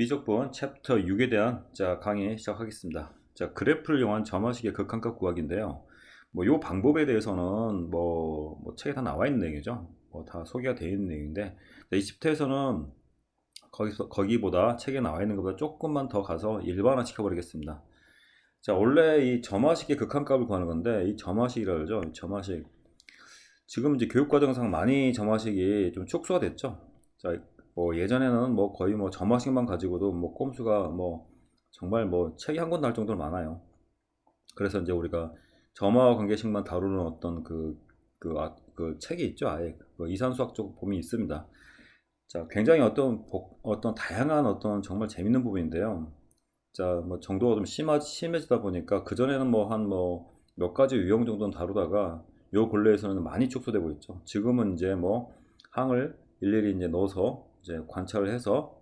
미적분 챕터 6에 대한 자 강의 시작하겠습니다. 자 그래프를 이용한 점화식의 극한값 구하기인데요. 뭐 요 방법에 대해서는 뭐, 뭐 책에 다 나와 있는 내용이죠. 뭐 다 소개가 되어 있는 내용인데 자, 이 챕터에서는 거기서 거기보다 책에 나와 있는 것보다 조금만 더 가서 일반화 시켜버리겠습니다. 자 원래 이 점화식의 극한값을 구하는 건데 이 점화식이라 그러죠. 이 점화식 지금 이제 교육과정상 많이 점화식이 좀 축소가 됐죠. 자, 뭐 예전에는 뭐 거의 뭐 점화식만 가지고도 뭐 꼼수가 뭐 정말 뭐 책이 한권날 정도로 많아요. 그래서 이제 우리가 점화 관계식만 다루는 어떤 그, 그, 아, 그 책이 있죠. 아예 그 이산수학 쪽 보면 있습니다. 자, 굉장히 어떤, 복, 어떤 다양한 어떤 정말 재밌는 부분인데요. 자, 뭐 정도가 좀 심하, 심해지다 보니까 그전에는 뭐 한 뭐 몇 가지 유형 정도는 다루다가 요 근래에서는 많이 축소되고 있죠. 지금은 이제 뭐 항을 일일이 이제 넣어서 이제 관찰을 해서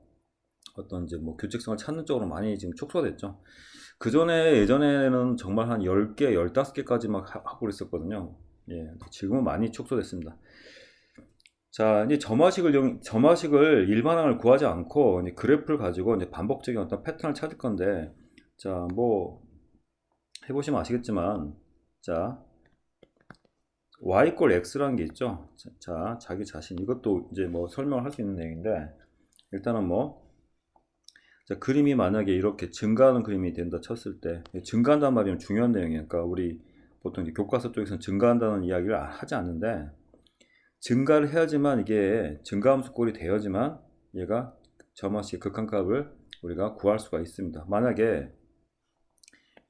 어떤 이제 뭐 규칙성을 찾는 쪽으로 많이 지금 축소됐죠. 그 전에 예전에는 정말 한 10개, 15개까지 막 하고 있었거든요. 예, 지금은 많이 축소됐습니다. 자, 이제 점화식을 점화식을 일반항을 구하지 않고 이제 그래프를 가지고 이제 반복적인 어떤 패턴을 찾을 건데, 자, 뭐 해 보시면 아시겠지만, 자, y 꼴 x라는 게 있죠. 자, 자기 자신 이것도 이제 뭐 설명을 할 수 있는 내용인데 일단은 뭐 자, 그림이 만약에 이렇게 증가하는 그림이 된다 쳤을 때 증가한단 말이면 중요한 내용이니까 그러니까 우리 보통 교과서 쪽에서는 증가한다는 이야기를 하지 않는데 증가를 해야지만 이게 증가함수 꼴이 되어야지만 얘가 점화식 극한값을 우리가 구할 수가 있습니다. 만약에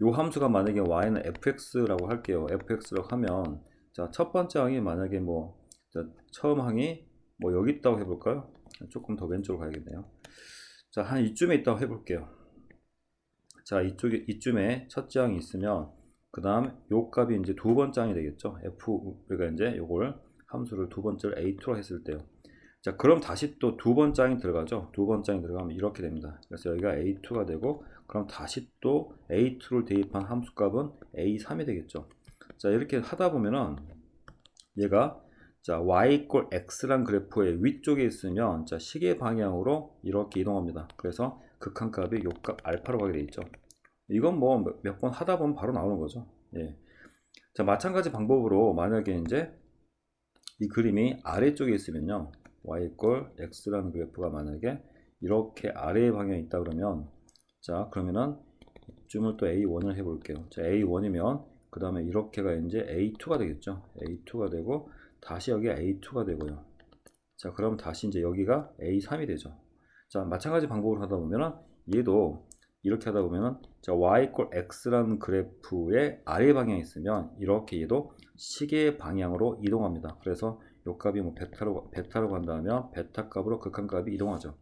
요 함수가 만약에 y는 fx라고 할게요. fx라고 하면 자, 첫 번째 항이 만약에 뭐, 자, 처음 항이 뭐 여기 있다고 해볼까요? 조금 더 왼쪽으로 가야겠네요. 자, 한 이쯤에 있다고 해볼게요. 자, 이쪽에, 이쯤에 첫째 항이 있으면, 그 다음 요 값이 이제 두 번째 항이 되겠죠. f, 우리가 이제 요걸 함수를 두 번째를 a2로 했을 때요. 자, 그럼 다시 또 두 번째 항이 들어가죠. 두 번째 항이 들어가면 이렇게 됩니다. 그래서 여기가 a2가 되고, 그럼 다시 또 a2를 대입한 함수 값은 a3이 되겠죠. 자 이렇게 하다 보면은 얘가 자 y 꼴 x란 그래프의 위쪽에 있으면 자 시계 방향으로 이렇게 이동합니다. 그래서 극한 값이 요값 알파로 가게 돼 있죠. 이건 뭐 몇 번 하다 보면 바로 나오는 거죠. 예. 자 마찬가지 방법으로 만약에 이제 이 그림이 아래쪽에 있으면요 y 꼴 x라는 그래프가 만약에 이렇게 아래 방향에 있다 그러면 자 그러면은 줌을 또 a1을 해볼게요. 자 a1이면 그 다음에 이렇게가 이제 A2가 되겠죠. A2가 되고 다시 여기 A2가 되고요. 자, 그럼 다시 이제 여기가 A3이 되죠. 자, 마찬가지 방법으로 하다 보면은 얘도 이렇게 하다 보면은 자, y 꼴 x라는 그래프의 아래 방향에 있으면 이렇게 얘도 시계 방향으로 이동합니다. 그래서 요 값이 뭐 베타로 베타로 간다면 베타 값으로 극한 값이 이동하죠.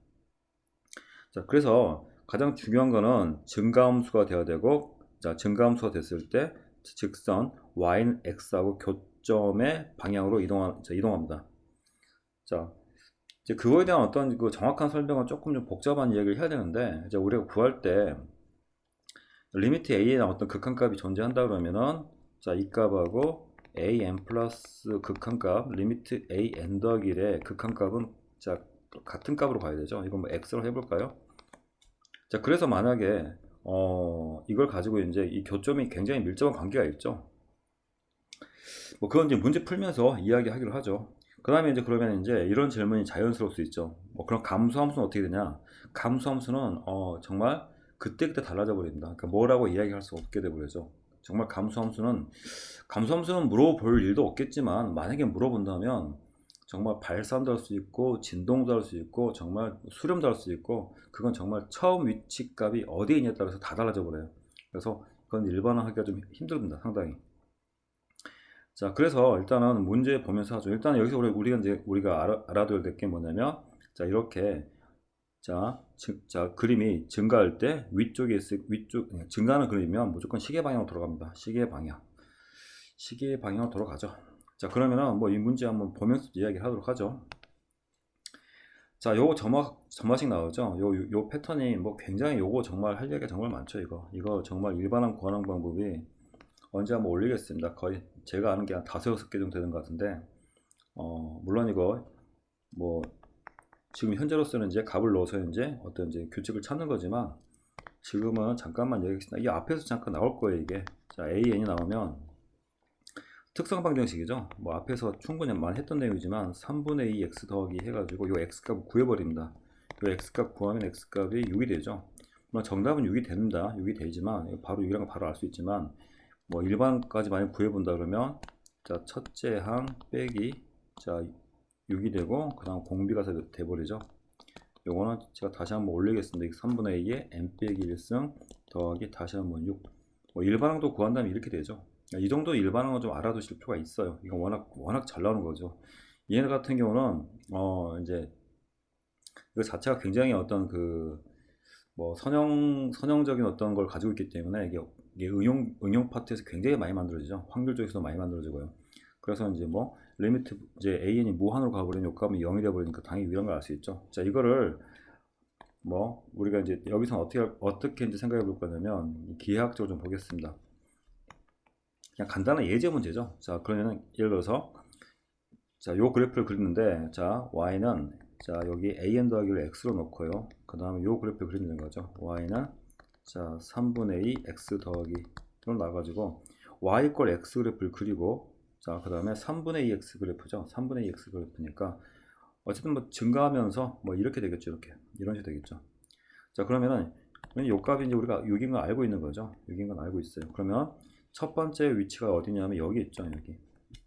자, 그래서 가장 중요한 거는 증가함수가 되어야 되고 자, 증가함수가 됐을 때 직선 y는 x하고 교점의 방향으로 이동하, 이동합니다. 자, 이제 그거에 대한 어떤 그 정확한 설명은 조금 좀 복잡한 이야기를 해야 되는데 이제 우리가 구할 때 리미트 a에 어떤 극한값이 존재한다 그러면은 자, 이 값하고 a n 플러스 극한값 리미트 a n 더하기 1의 극한값은 자, 같은 값으로 가야 되죠. 이건 뭐 x로 해볼까요? 자, 그래서 만약에 어, 이걸 가지고 이제 이 교점이 굉장히 밀접한 관계가 있죠. 뭐 그건 이제 문제 풀면서 이야기하기로 하죠. 그 다음에 이제 그러면 이제 이런 질문이 자연스러울 수 있죠. 뭐 그럼 감수함수는 어떻게 되냐? 감수함수는 어, 정말 그때그때 달라져 버립니다. 그러니까 뭐라고 이야기할 수 없게 되버리죠. 정말 감수함수는 감수함수는 물어볼 일도 없겠지만 만약에 물어본다면 정말 발산도 할 수 있고 진동도 할 수 있고 정말 수렴도 할 수 있고 그건 정말 처음 위치값이 어디에 있냐에 따라서 다 달라져 버려요. 그래서 그건 일반화하기가 좀 힘듭니다 상당히. 자 그래서 일단은 문제 보면서 하죠. 일단 여기서 우리, 우리가 이제 우리가 알아, 알아둬야 될 게 뭐냐면 자 이렇게 자, 즉, 자 그림이 증가할 때 위쪽에 있을 위쪽 증가하는 그림이면 무조건 시계 방향으로 돌아갑니다. 시계 방향. 시계 방향으로 돌아가죠 자 그러면은 뭐 이 문제 한번 보면서 이야기 하도록 하죠 자 요거 점화 점화식 나오죠 요, 요, 요, 패턴이 뭐 굉장히 요거 정말 할 얘기가 정말 많죠 이거 이거 정말 일반한 구하는 방법이 언제 한번 올리겠습니다 거의 제가 아는 게 한 다섯 여섯 개 정도 되는 것 같은데 어 물론 이거 뭐 지금 현재로서는 이제 값을 넣어서 이제 어떤 이제 규칙을 찾는 거지만 지금은 잠깐만 얘기하겠습니다. 이 앞에서 잠깐 나올 거예요 이게. 자 AN이 나오면 특성 방정식이죠. 뭐 앞에서 충분히 많이 했던 내용이지만 3분의 2 x 더하기 해가지고 요 x 값을 구해버립니다. 요 x 값 구하면 x 값이 6이 되죠. 물론 정답은 6이 됩니다. 6이 되지만 바로 6이라는 거 바로 알 수 있지만 뭐 일반까지 많이 구해본다 그러면 자 첫째 항 빼기 자 6이 되고 그 다음 공비가 돼버리죠. 요거는 제가 다시 한번 올리겠습니다. 3분의 2에 n 빼기 1승 더하기 다시 한번 6. 뭐 일반항도 구한다면 이렇게 되죠. 이 정도 일반항은 좀 알아두실 필요가 있어요. 이건 워낙 워낙 잘 나오는 거죠. 얘네 같은 경우는 어 이제 이거 자체가 굉장히 어떤 그 뭐 선형 선형적인 어떤 걸 가지고 있기 때문에 이게, 이게 응용 응용 파트에서 굉장히 많이 만들어지죠. 확률 쪽에서도 많이 만들어지고요. 그래서 이제 뭐 리미트 이제 an이 무한으로 가버리면 요값이 0이 돼버리니까 당연히 걸알수 있죠. 자 이거를 뭐 우리가 이제 여기서 어떻게 어떻게 이제 생각해 볼 거냐면 기하학적으로 좀 보겠습니다. 그냥 간단한 예제 문제죠. 자 그러면은 예를 들어서 자요 그래프를 그리는데 자 y는 자 여기 an 더하기를 x로 놓고요. 그 다음에 요 그래프를 그리는 거죠. y는 자 3분의 2 x 더하기로 나가지고 y 꼴 x 그래프를 그리고 자, 그 다음에 3분의 2x 그래프죠. 3분의 2x 그래프니까 어쨌든 뭐 증가하면서 뭐 이렇게 되겠죠. 이렇게. 이런 식으로 되겠죠. 자, 그러면은 요 값이 이제 우리가 6인 걸 알고 있는 거죠. 6인 건 알고 있어요. 그러면 첫 번째 위치가 어디냐면 여기 있죠. 여기.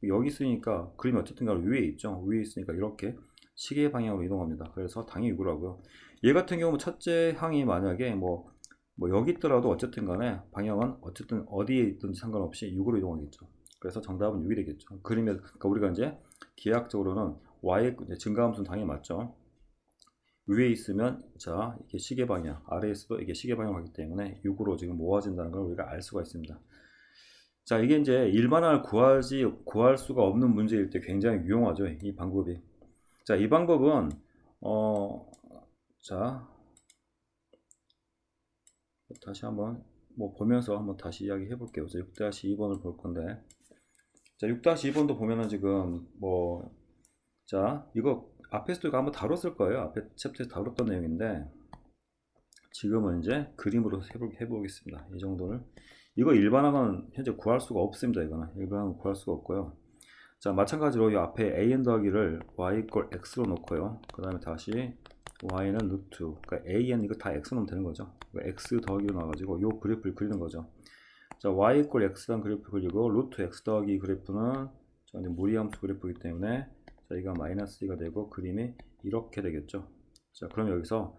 여기 있으니까 그림이 어쨌든 간에 위에 있죠. 위에 있으니까 이렇게 시계 방향으로 이동합니다. 그래서 당연히 6이라고요. 얘 같은 경우 첫째 항이 만약에 뭐, 뭐 여기 있더라도 어쨌든 간에 방향은 어쨌든 어디에 있든지 상관없이 6으로 이동하겠죠. 그래서 정답은 6이 되겠죠. 그림에 그러니까 우리가 이제 기하학적으로는 y의 증가함수는 당연히 맞죠. 위에 있으면 자 이게 시계 방향, 아래에 있어도 이게 시계 방향이기 때문에 6으로 지금 모아진다는 걸 우리가 알 수가 있습니다. 자 이게 이제 일반화를 구하지 구할 수가 없는 문제일 때 굉장히 유용하죠. 이 방법이. 자 이 방법은 어자 다시 한번 뭐 보면서 한번 다시 이야기 해 볼게요. 6-2번을 볼 건데 자, 6-2번도 보면은 지금 뭐, 자, 이거 앞에서도 이거 한번 다뤘을 거예요. 앞에 챕터에서 다뤘던 내용인데, 지금은 이제 그림으로 해보, 해보겠습니다. 이 정도를. 이거 일반항은 현재 구할 수가 없습니다. 이거는. 일반항은 구할 수가 없고요. 자, 마찬가지로 이 앞에 an 더하기를 y 꼴 x로 놓고요. 그 다음에 다시 y는 루트, 그러니까 an 이거 다 x 로 놓으면 되는 거죠. 그러니까 x 더하기로 나와가지고 이 그래프를 그리는 거죠. 자, y 이퀄 x란 그래프 그리고 루트 x 더하기 그래프는 자, 이제 무리함수 그래프이기 때문에 자, 이가 마이너스 2가 되고 그림이 이렇게 되겠죠. 자, 그럼 여기서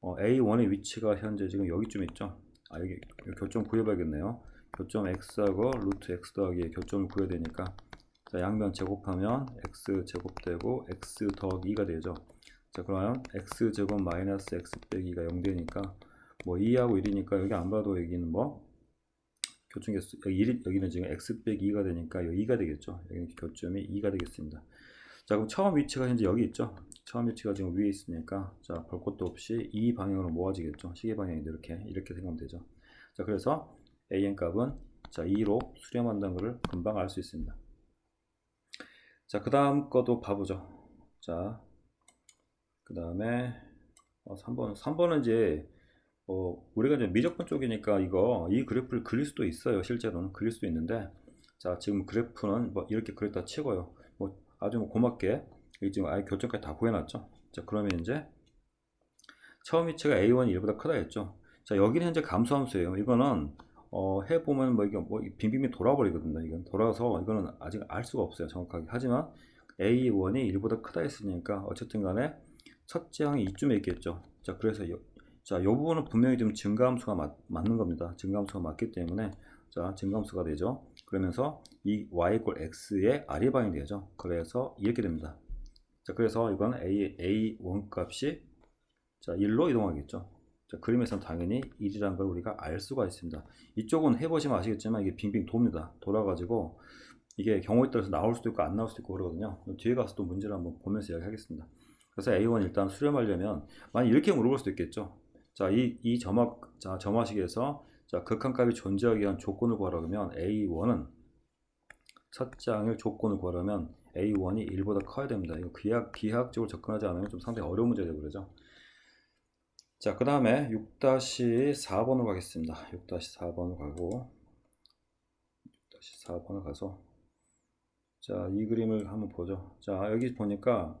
어, A1의 위치가 현재 지금 여기쯤 있죠. 아, 여기, 여기 교점 구해봐야겠네요. 교점 x하고 루트 x 더하기의 교점을 구해야 되니까 자, 양변 제곱하면 x 제곱되고 x 더하기 2가 되죠. 자, 그러면 x 제곱 마이너스 x 빼기가 0 되니까 뭐 2하고 1이니까 여기 안 봐도 여기는 뭐 교점 개수 여기 1, 여기는 지금 x 빼기 2가 되니까 여기 2가 되겠죠. 여기 교점이 2가 되겠습니다. 자 그럼 처음 위치가 현재 여기 있죠. 처음 위치가 지금 위에 있으니까 자 볼 것도 없이 이 방향으로 모아지겠죠. 시계 방향이 이렇게 이렇게 생각하면 되죠. 자 그래서 an 값은 자 2로 수렴한다는 것을 금방 알 수 있습니다. 자그 다음 거도 봐보죠. 자그 다음에 어, 3번 3번은 이제 어, 우리가 이제 미적분 쪽이니까 이거 이 그래프를 그릴 수도 있어요. 실제로는 그릴 수도 있는데 자 지금 그래프는 뭐 이렇게 그렸다 치고요. 뭐 아주 뭐 고맙게 지금 아예 교점까지 다 구해놨죠. 자 그러면 이제 처음 위치가 a1이 1보다 크다 했죠. 자 여기는 현재 감소함수예요. 이거는 어, 해보면 뭐 이게 뭐 빙빙빙 돌아버리거든요. 이건 돌아서 이거는 아직 알 수가 없어요. 정확하게. 하지만 a1이 1보다 크다 했으니까 어쨌든 간에 첫째 항이 이쯤에 있겠죠. 자 그래서 자, 이 부분은 분명히 좀 증가함수가 맞, 맞는 겁니다. 증가함수가 맞기 때문에 자, 증가함수가 되죠. 그러면서 이 y 꼴 x의 아래방이 되죠. 그래서 이렇게 됩니다. 자, 그래서 이건 a a1 값이 자, 1로 이동하겠죠. 자, 그림에서는 당연히 1이라는 걸 우리가 알 수가 있습니다. 이쪽은 해보시면 아시겠지만 이게 빙빙 돕니다. 돌아가지고 이게 경우에 따라서 나올 수도 있고 안 나올 수도 있고 그러거든요. 뒤에 가서 또 문제를 한번 보면서 이야기하겠습니다. 그래서 A1 일단 수렴하려면 만약 이렇게 물어볼 수도 있겠죠. 자, 이, 이 점화, 자, 점화식에서 자, 극한값이 존재하기 위한 조건을 구하라 그러면 A1은 첫 장을 조건을 구하려면 A1이 1보다 커야 됩니다. 이거 기하, 기하학적으로 접근하지 않으면 좀 상당히 어려운 문제가 되고 그러죠. 자, 그 다음에 6-4번으로 가겠습니다. 6-4번으로 가고 6-4번을 가서 자, 이 그림을 한번 보죠. 자, 여기 보니까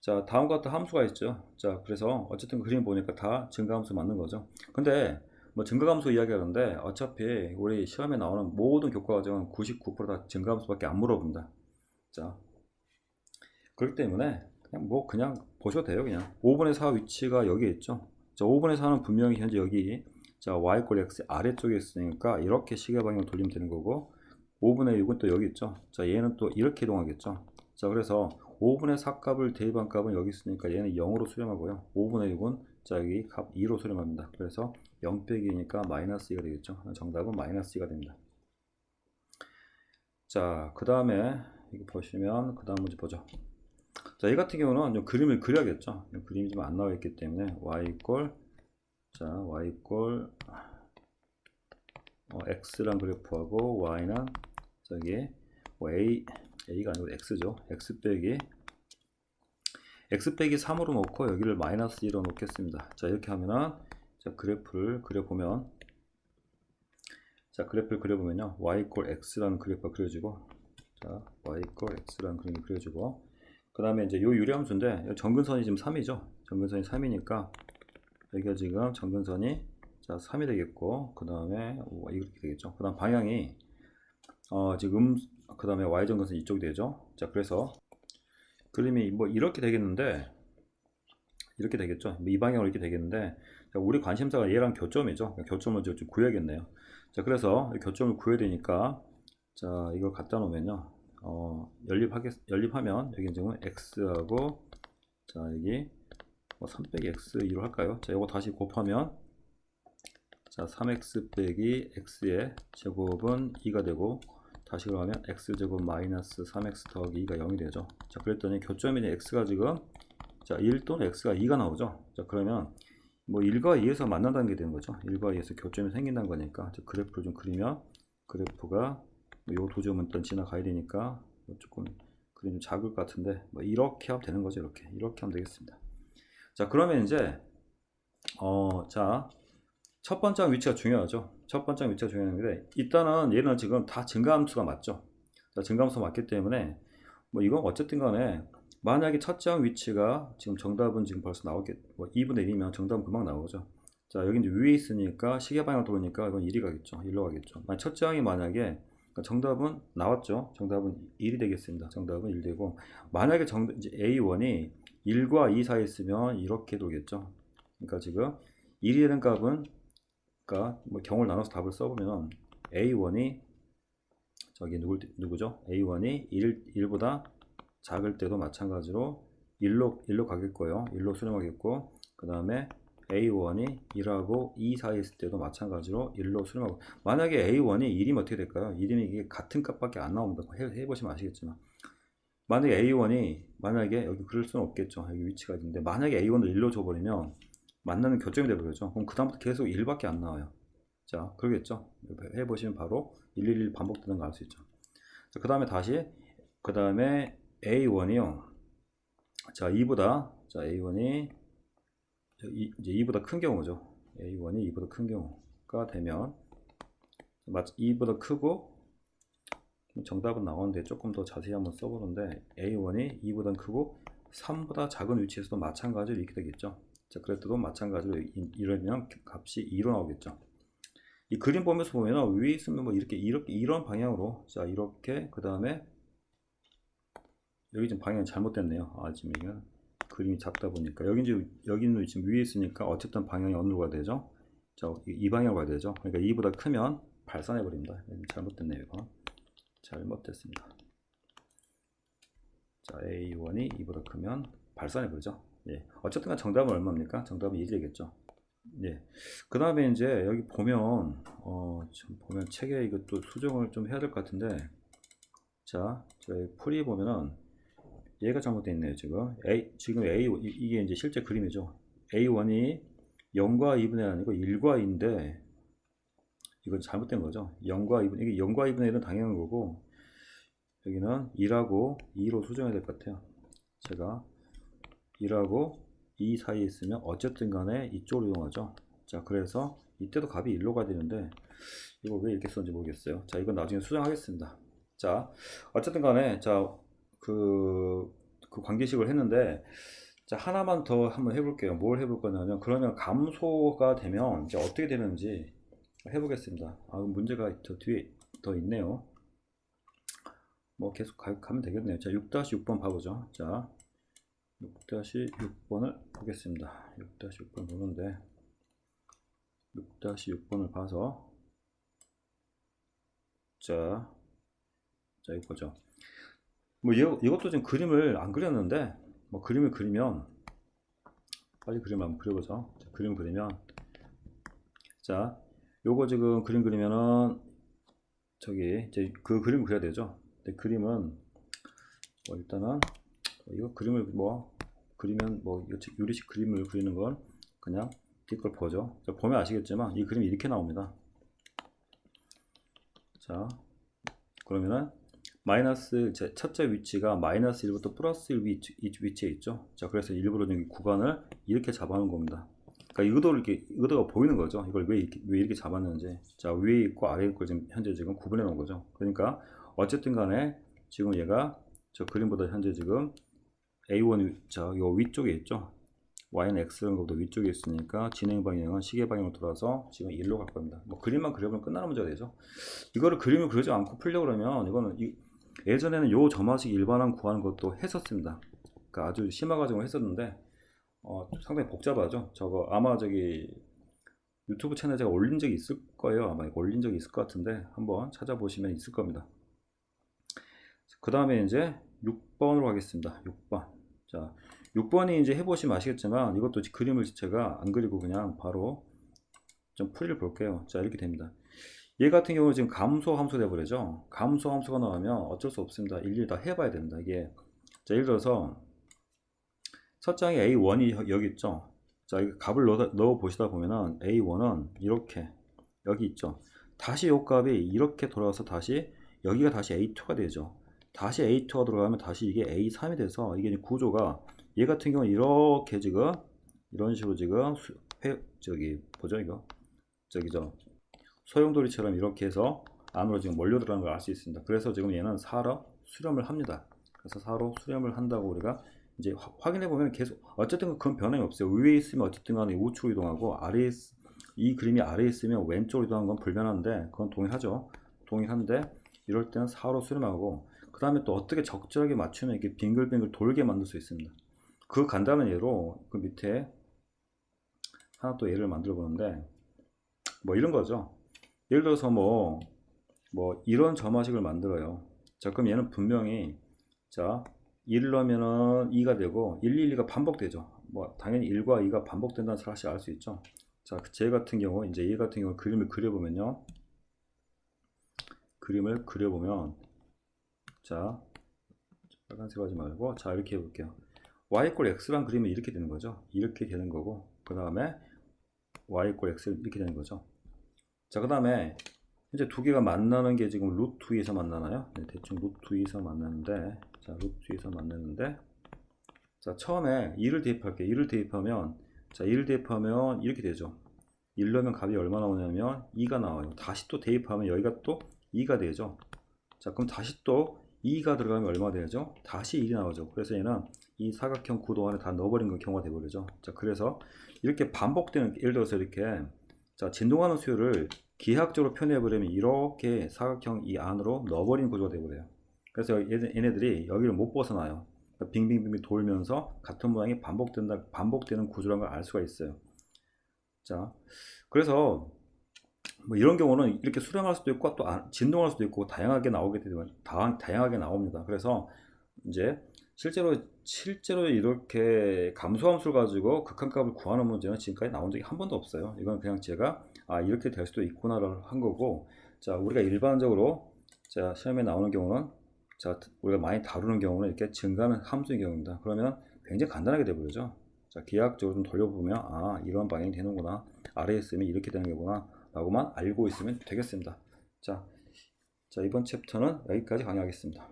자, 다음과 같은 함수가 있죠. 자, 그래서 어쨌든 그림 보니까 다 증가함수 맞는 거죠. 근데 뭐 증가함수 이야기하는데 어차피 우리 시험에 나오는 모든 교과 과정은 99%다 증가함수밖에 안 물어봅니다. 자, 그렇기 때문에 그냥 뭐 그냥 보셔도 돼요. 그냥 5분의 4 위치가 여기 있죠. 자, 5분의 4는 분명히 현재 여기 자, y 꼴 x 아래쪽에 있으니까 이렇게 시계 방향을 돌리면 되는 거고 5분의 6은 또 여기 있죠. 자, 얘는 또 이렇게 이동하겠죠. 자, 그래서 5분의 4 값을 대입한 값은 여기 있으니까 얘는 0으로 수렴하고요. 5분의 6은 자, 여기 값 2로 수렴합니다. 그래서 0 빼기 2니까 마이너스 2가 되겠죠. 정답은 마이너스 2가 됩니다. 자, 그 다음에 이거 보시면 그 다음 문제 보죠. 자, 이 같은 경우는 좀 그림을 그려야겠죠. 그림이 좀 안 나와 있기 때문에 y 이꼴 자, y 이꼴 어, x란 그래프하고 y는 저기 뭐 a a가 아니고 x죠. x 빼기 x 빼기 3으로 놓고 여기를 마이너스 2로 놓겠습니다. 자, 이렇게 하면은 자, 그래프를 그려보면 자, 그래프를 그려보면요. y 이꼴 x라는 그래프가 그려지고 자, y 이꼴 x라는 그림이 그려지고 그 다음에 이제 요 유리함수인데 정근선이 지금 3이죠. 정근선이 3이니까 여기가 지금 정근선이 자 3이 되겠고 그 다음에 이렇게 되겠죠. 그 다음 방향이 어 지금 그 다음에 y 정근선 이쪽이 되죠. 자 그래서 그림이 뭐 이렇게 되겠는데 이렇게 되겠죠. 이 방향으로 이렇게 되겠는데 자, 우리 관심사가 얘랑 교점이죠. 교점을 좀 구해야겠네요. 자 그래서 교점을 구해야 되니까 자 이걸 갖다 놓으면요. 어, 연립하겠, 연립하면 여기 지금 x하고 자 여기 뭐3 빼기 x 2로 할까요? 자 이거 다시 곱하면 자 3x 빼기 x의 제곱은 2가 되고 다시 그러면 x제곱 마이너스 3x 더하기 2가 0이 되죠. 자 그랬더니 교점이 x가 지금 자 1 또는 x가 2가 나오죠. 자 그러면 뭐 1과 2에서 만난다는 게 되는 거죠. 1과 2에서 교점이 생긴다는 거니까. 그래프를 좀 그리면 그래프가 요 도점은 일단 지나가야 되니까 조금 그림 좀 작을 것 같은데 뭐 이렇게 하면 되는 거죠 이렇게. 이렇게 하면 되겠습니다. 자 그러면 이제 어 자 첫 번째 위치가 중요하죠. 첫 번째 위치가 중요한데 일단은 얘는 지금 다 증가함수가 맞죠? 자 증가함수가 맞기 때문에 뭐 이건 어쨌든 간에 만약에 첫째 위치가 지금 정답은 지금 벌써 나오겠 뭐 2분의 1이면 정답은 금방 나오죠 자 여기 이제 위에 있으니까 시계 방향 돌으니까 이건 1이 가겠죠 1로 가겠죠 만약 첫째 항이 만약에 그러니까 정답은 나왔죠. 정답은 1이 되겠습니다. 정답은 1 되고 만약에 정, 이제 A1이 1과 2 사이에 있으면 이렇게 돌겠죠. 그러니까 지금 1이 되는 값은 그러니까 뭐 경우를 나눠서 답을 써보면 A1이 저기 누구, 누구죠? A1이 1, 1보다 작을 때도 마찬가지로 1로, 1로 가겠고요. 1로 수렴하겠고 그 다음에 A1이 1하고 2 사이에 있을 때도 마찬가지로 1로 수렴하고 만약에 A1이 1이면 어떻게 될까요? 1이면 이게 같은 값밖에 안 나옵니다. 해, 해보시면 아시겠지만 만약에 A1이 만약에 여기 그럴 수는 없겠죠. 여기 위치가 있는데 만약에 A1을 1로 줘버리면 만나는 교점이 되버리죠. 그럼 그 다음부터 계속 1밖에 안 나와요. 자 그러겠죠. 해보시면 바로 111 반복되는 거알수 있죠. 그 다음에 다시 그 다음에 A1이요. 자 2보다 자 A1이 이제 2보다 큰 경우죠. A1이 2보다 큰 경우가 되면 2보다 크고 정답은 나오는데 조금 더 자세히 한번 써보는데 A1이 2보다 크고 3보다 작은 위치에서도 마찬가지로 이렇게 되겠죠. 자, 그래도 마찬가지로 이러면 값이 2로 나오겠죠. 이 그림 보면서 보면 위에 있으면 뭐 이렇게 이렇게 이런 방향으로 자 이렇게 그 다음에 여기 좀 방향이 잘못됐네요. 아 지금 이건 그림이 작다 보니까 여기 이제 여기는 지금 위에 있으니까 어쨌든 방향이 어디로 가야 되죠? 자이 방향으로 가야 되죠. 그러니까 2보다 크면 발산해 버립니다. 잘못됐네요 이거. 잘못됐습니다. 자 A1이 2보다 크면 발산해 버리죠. 예. 어쨌든 정답은 얼마입니까? 정답은 1이겠죠. 예. 그 다음에 이제 여기 보면 어, 좀 보면 책에 이것도 수정을 좀 해야 될 것 같은데 자 저희 풀이 보면은 얘가 잘못되어 있네요 지금 A, 지금 A 이게 이제 실제 그림이죠 A1이 0과 2분의 아니고 1과 2인데 이건 잘못된 거죠 0과 2분 이게 0과 2분의 1은 당연한 거고 여기는 2라고 2로 수정해야 될 것 같아요. 제가 2라고 2 사이에 있으면 어쨌든 간에 이쪽으로 이동하죠. 자, 그래서 이때도 값이 1로 가야 되는데 이거 왜 이렇게 썼는지 모르겠어요. 자, 이건 나중에 수정하겠습니다. 자, 어쨌든 간에 자, 그, 그 관계식을 했는데 자, 하나만 더 한번 해볼게요. 뭘 해볼 거냐면 그러면 감소가 되면 이제 어떻게 되는지 해보겠습니다. 아, 문제가 저 뒤에 더 있네요. 뭐 계속 가, 면 되겠네요. 자, 6-6번 봐보죠. 자, 6-6번을 보겠습니다. 6-6번 보는데 6-6번을 봐서 자, 자 이거 보죠. 뭐 이거, 이것도 지금 그림을 안 그렸는데 뭐 그림을 그리면 빨리 그림 한번 그려보죠. 자, 그림 그리면 자, 요거 지금 그림 그리면은 저기 이제 그 그림 그려야 되죠. 근데 그림은 뭐 일단은 이거 그림을 뭐 그리면 뭐 유리식 그림을 그리는 건 그냥 뒤걸 보죠. 자, 보면 아시겠지만 이 그림이 이렇게 나옵니다. 자, 그러면은 마이너스 제 첫째 위치가 마이너스 1부터 플러스 1 위치, 이 위치에 있죠. 자, 그래서 일부러 여기 구간을 이렇게 잡아놓은 겁니다. 그러니까 의도를 이렇게 의도가 보이는 거죠. 이걸 왜 이렇게, 왜 이렇게 잡았는지. 자, 위에 있고 아래에 있고 지금 현재 지금 구분해 놓은 거죠. 그러니까 어쨌든 간에 지금 얘가 저 그림보다 현재 지금 A1 자요 위쪽에 있죠. y는 x라는 것보다 위쪽에 있으니까 진행 방향은 시계 방향으로 돌아서 지금 1로 갈 겁니다. 뭐 그림만 그려보면 끝나는 문제가 되죠. 이거를 그림을 그리지 않고 풀려고 그러면 이거는 이, 예전에는 요 점화식 일반항 구하는 것도 했었습니다. 그러니까 아주 심화 과정을 했었는데 어, 상당히 복잡하죠. 저거 아마 저기 유튜브 채널 제가 올린 적이 있을 거예요. 아마 올린 적이 있을 것 같은데 한번 찾아보시면 있을 겁니다. 그 다음에 이제 6번으로 가겠습니다. 6번. 자, 6번이 이제 해보시면 아시겠지만 이것도 그림을 제가 안 그리고 그냥 바로 좀 풀이를 볼게요. 자, 이렇게 됩니다. 얘 같은 경우는 지금 감소 함수 돼 버리죠. 감소 함수가 나오면 어쩔 수 없습니다. 일일이 다 해봐야 됩니다. 이게 자, 예를 들어서 첫 장에 A1이 여기 있죠. 자, 이 값을 넣어, 넣어 보시다 보면은 A1은 이렇게 여기 있죠. 다시 요 값이 이렇게 돌아와서 다시 여기가 다시 A2가 되죠. 다시 A2가 들어가면 다시 이게 A3이 돼서 이게 구조가 얘 같은 경우는 이렇게 지금 이런 식으로 지금 수, 회, 저기 보죠 이거 저기 저 소용돌이처럼 이렇게 해서 안으로 지금 몰려 들어가는 걸알 수 있습니다. 그래서 지금 얘는 4로 수렴을 합니다. 그래서 4로 수렴을 한다고 우리가 이제 화, 확인해 보면 계속 어쨌든 그건 변함이 없어요. 위에 있으면 어쨌든 간에 우측으로 이동하고 아래에 있, 이 그림이 아래에 있으면 왼쪽으로 이동하는 건 불변한데 그건 동일하죠. 동일한데 이럴 때는 4로 수렴하고 그 다음에 또 어떻게 적절하게 맞추면 이렇게 빙글빙글 돌게 만들 수 있습니다. 그 간단한 예로 그 밑에 하나 또 예를 만들어 보는데 뭐 이런 거죠. 예를 들어서 뭐, 뭐 이런 점화식을 만들어요. 자, 그럼 얘는 분명히 자, 1 넣으면은 2가 되고 1, 1, 2가 반복되죠. 뭐 당연히 1과 2가 반복된다는 사실 알 수 있죠. 자, 제 같은 경우 이제 얘 같은 경우 그림을 그려보면요. 그림을 그려보면 자, 빨간색 하지 말고 자 이렇게 해볼게요. y 꼴 x란 그림은 이렇게 되는 거죠. 이렇게 되는 거고 그 다음에 y 꼴 x 이렇게 되는 거죠. 자, 그 다음에 이제 두 개가 만나는 게 지금 루트 2에서 만나나요? 네, 대충 루트 2에서 만나는데 자, 루트 2에서 만나는데 자, 처음에 2를 대입할게요. 2를 대입하면 자, 2를 대입하면 이렇게 되죠. 1 넣으면 값이 얼마 나오냐면 2가 나와요. 다시 또 대입하면 여기가 또 2가 되죠. 자, 그럼 다시 또 2가 들어가면 얼마 되죠? 다시 1이 나오죠. 그래서 얘는 이 사각형 구도 안에 다 넣어버린 경우가 되버리죠. 자, 그래서 이렇게 반복되는, 예를 들어서 이렇게, 자, 진동하는 수요를 기하학적으로 표현해 버리면 이렇게 사각형 이 안으로 넣어버린 구조가 되버려요. 그래서 얘네들이 여기를 못 벗어나요. 그러니까 빙빙빙 돌면서 같은 모양이 반복된다, 반복되는 구조라는 걸 알 수가 있어요. 자, 그래서 뭐 이런 경우는 이렇게 수렴할 수도 있고 또 진동할 수도 있고 다양하게 나오게 되면 다, 다양하게 나옵니다. 그래서 이제 실제로 실제로 이렇게 감소함수를 가지고 극한값을 구하는 문제는 지금까지 나온 적이 한 번도 없어요. 이건 그냥 제가 아 이렇게 될 수도 있구나를 한 거고 자 우리가 일반적으로 자 시험에 나오는 경우는 자 우리가 많이 다루는 경우는 이렇게 증가하는 함수의 경우입니다. 그러면 굉장히 간단하게 되버리죠. 자 기하학적으로 좀 돌려보면 아 이런 방향이 되는구나 아래에 있으면 이렇게 되는 거구나 라고만 알고 있으면 되겠습니다. 자, 자 이번 챕터는 여기까지 강의하겠습니다.